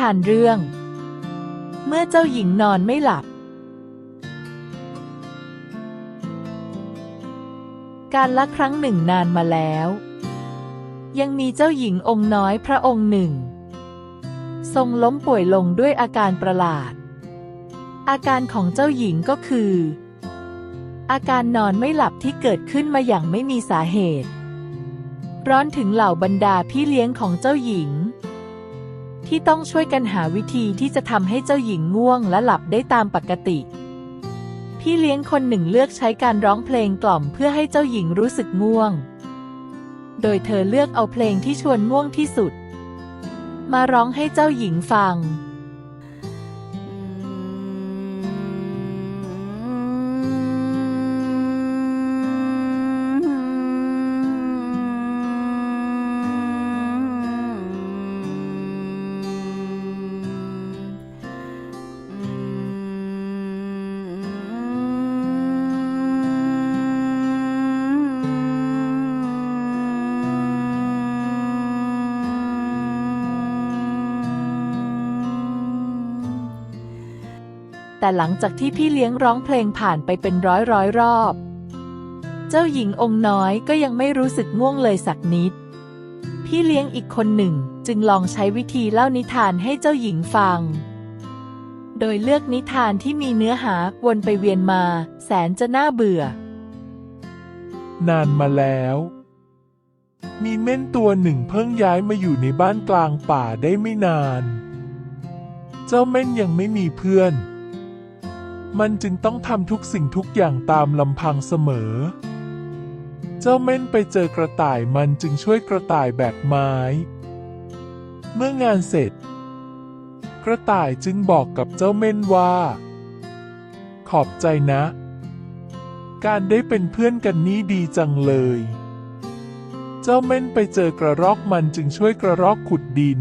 ทานเรื่อง เมื่อเจ้าหญิงนอนไม่หลับ การละครั้งหนึ่งนานมาแล้ว ยังมีเจ้าหญิงองค์น้อยพระองค์หนึ่ง ทรงล้มป่วยลงด้วยอาการประหลาด อาการของเจ้าหญิงก็คือ อาการนอนไม่หลับที่เกิดขึ้นมาอย่างไม่มีสาเหตุ ร้อนถึงเหล่าบรรดาพี่เลี้ยงของเจ้าหญิง ที่ต้องช่วยกันหาวิธีที่จะทำให้เจ้าหญิงง่วงและหลับได้ตามปกติ พี่เลี้ยงคนหนึ่งเลือกใช้การร้องเพลงกล่อมเพื่อให้เจ้าหญิงรู้สึกง่วง โดยเธอเลือกเอาเพลงที่ชวนง่วงที่สุด มาร้องให้เจ้าหญิงฟัง แต่หลังจากที่พี่เลี้ยงร้องเพลงผ่านไปเป็นร้อยร้อยรอบ เจ้าหญิงองค์น้อยก็ยังไม่รู้สึกง่วงเลยสักนิด พี่เลี้ยงอีกคนหนึ่งจึงลองใช้วิธีเล่านิทานให้เจ้าหญิงฟัง โดยเลือกนิทานที่มีเนื้อหาวนไปเวียนมา แสนจะน่าเบื่อ นานมาแล้ว มีเม่นตัวหนึ่งเพิ่งย้ายมาอยู่ในบ้านกลางป่าได้ไม่นาน เจ้าเม่นยังไม่มีเพื่อน มันจึงต้องทำทุกสิ่งทุกอย่างตามลำพังเสมอ เจ้าเม่นไปเจอกระต่ายมันจึงช่วยกระต่ายแบกไม้ เมื่องานเสร็จ กระต่ายจึงบอกกับเจ้าเม่นว่า ขอบใจนะ การได้เป็นเพื่อนกันนี่ดีจังเลย เจ้าเม่นไปเจอกระรอกมันจึงช่วยกระรอกขุดดิน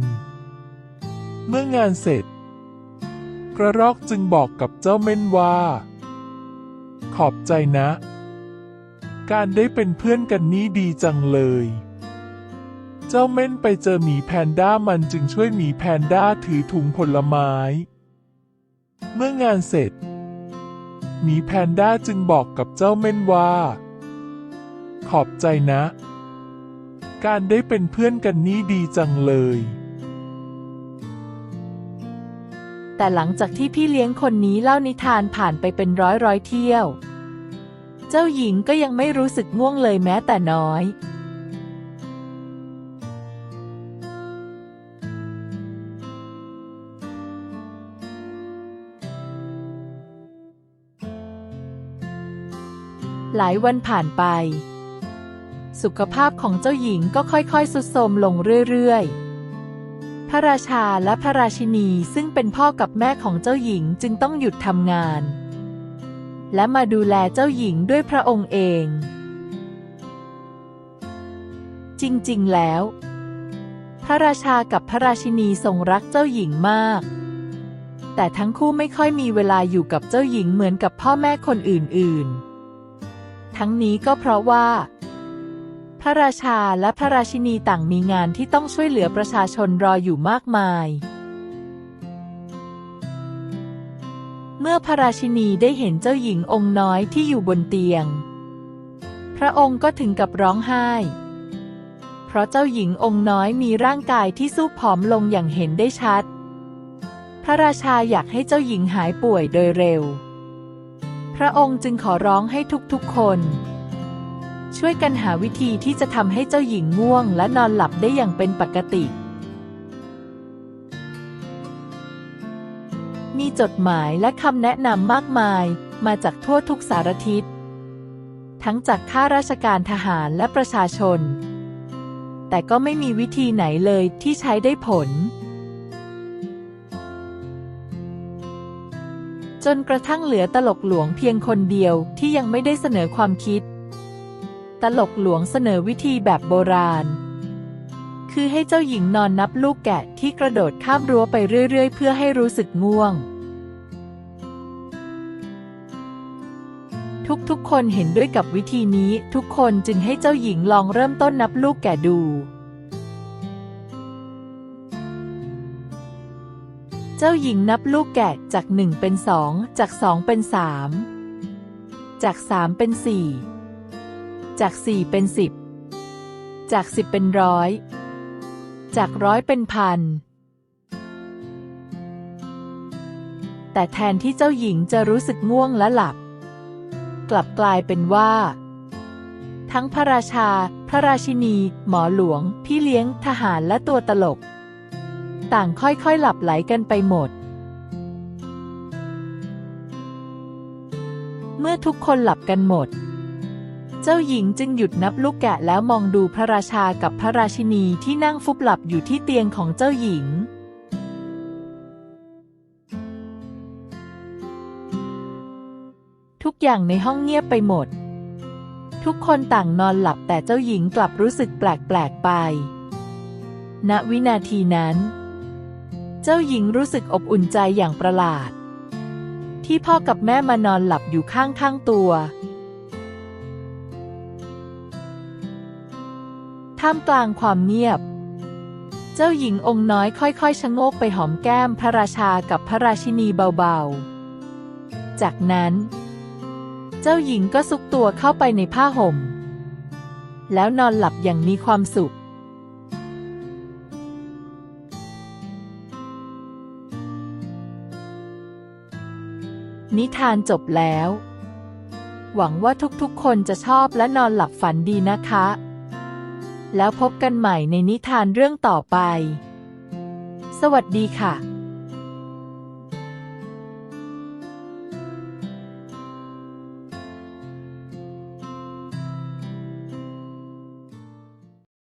เมื่องานเสร็จ กระรอกจึงบอกกับเจ้าเม่นว่า ขอบใจนะ การได้เป็นเพื่อนกันนี่ดีจังเลย เจ้าเม่นไปเจอหมีแพนด้ามันจึงช่วยหมีแพนด้าถือถุงผลไม้ เมื่องานเสร็จหมีแพนด้าจึงบอกกับเจ้าเม่นว่า ขอบใจนะ การได้เป็นเพื่อนกันนี่ดีจังเลย แต่หลังจากที่พี่เลี้ยงคนนี้เล่านิทานผ่านไปเป็นร้อยร้อยเที่ยว เจ้าหญิงก็ยังไม่รู้สึกง่วงเลยแม้แต่น้อย หลายวันผ่านไป สุขภาพของเจ้าหญิงก็ค่อยๆสุดโทรมลงเรื่อยๆ พระราชาและพระราชินีซึ่งเป็นพ่อกับแม่ของเจ้าหญิงจึงต้องหยุดทำงาน และมาดูแลเจ้าหญิงด้วยพระองค์เอง จริงๆ แล้ว พระราชากับพระราชินีทรงรักเจ้าหญิงมาก แต่ทั้งคู่ไม่ค่อยมีเวลาอยู่กับเจ้าหญิงเหมือนกับพ่อแม่คนอื่น ๆ ทั้งนี้ก็เพราะว่า พระราชาและพระราชินีต่างมีงานที่ต้องช่วยเหลือประชาชนรออยู่มากมาย เมื่อพระราชินีได้เห็นเจ้าหญิงองค์น้อยที่อยู่บนเตียง พระองค์ก็ถึงกับร้องไห้ เพราะเจ้าหญิงองค์น้อยมีร่างกายที่สู้ผอมลงอย่างเห็นได้ชัด พระราชาอยากให้เจ้าหญิงหายป่วยโดยเร็ว พระองค์จึงขอร้องให้ทุกๆคน ช่วยกันหาวิธีที่จะทำให้เจ้าหญิงง่วงและนอนหลับได้อย่างเป็นปกติ มีจดหมายและคำแนะนำมากมาย มาจากทั่วทุกสารทิศ ทั้งจากข้าราชการทหารและประชาชน แต่ก็ไม่มีวิธีไหนเลยที่ใช้ได้ผล จนกระทั่งเหลือตลกหลวงเพียงคนเดียวที่ยังไม่ได้เสนอความคิด ตลกหลวงเสนอวิธีแบบโบราณ คือให้เจ้าหญิงนอนนับลูกแกะที่กระโดดข้ามรั้วไปเรื่อย ๆ เพื่อให้รู้สึกง่วง ทุกๆ คนเห็นด้วยกับวิธีนี้ทุกคนจึงให้เจ้าหญิงลองเริ่มต้นนับลูกแกะดูเจ้าหญิงนับลูกแกะจากหนึ่งเป็นสองจากสองเป็นสามจากสามเป็นสี่ จากสี่เป็นสิบจากสิบเป็นร้อย จากร้อยเป็นพัน แต่แทนที่เจ้าหญิงจะรู้สึกง่วงและหลับ กลับกลายเป็นว่า ทั้งพระราชา พระราชินี หมอหลวง พี่เลี้ยง ทหารและตัวตลก ต่างค่อยๆหลับไหลกันไปหมดเมื่อทุกคนหลับกันหมด จ้าหญิงจึงหยุดนับลูกแกะแล้วมองดูพระราชากับพระราชินีที่นั่งฟุบหลับอยู่ที่เตียงของเจ้าหญิง ทุกอย่างในห้องเงียบไปหมด ทุกคนต่างนอนหลับแต่เจ้าหญิงกลับรู้สึกแปลกๆไป ณวินาทีนั้น เจ้าหญิงรู้สึกอบอุ่นใจอย่างประหลาด ที่พ่อกับแม่มานอนหลับอยู่ข้างๆตัว ท่ามกลางความเงียบ เจ้าหญิงองค์น้อยค่อยๆชะโงกไปหอมแก้มพระราชากับพระราชินีเบาๆ จากนั้น เจ้าหญิงก็ซุกตัวเข้าไปในผ้าห่ม แล้วนอนหลับอย่างมีความสุขนิทานจบแล้ว หวังว่าทุกๆ คนจะชอบและนอนหลับฝันดีนะคะ แล้วพบกันใหม่ในนิทานเรื่องต่อไป สวัสดีค่ะ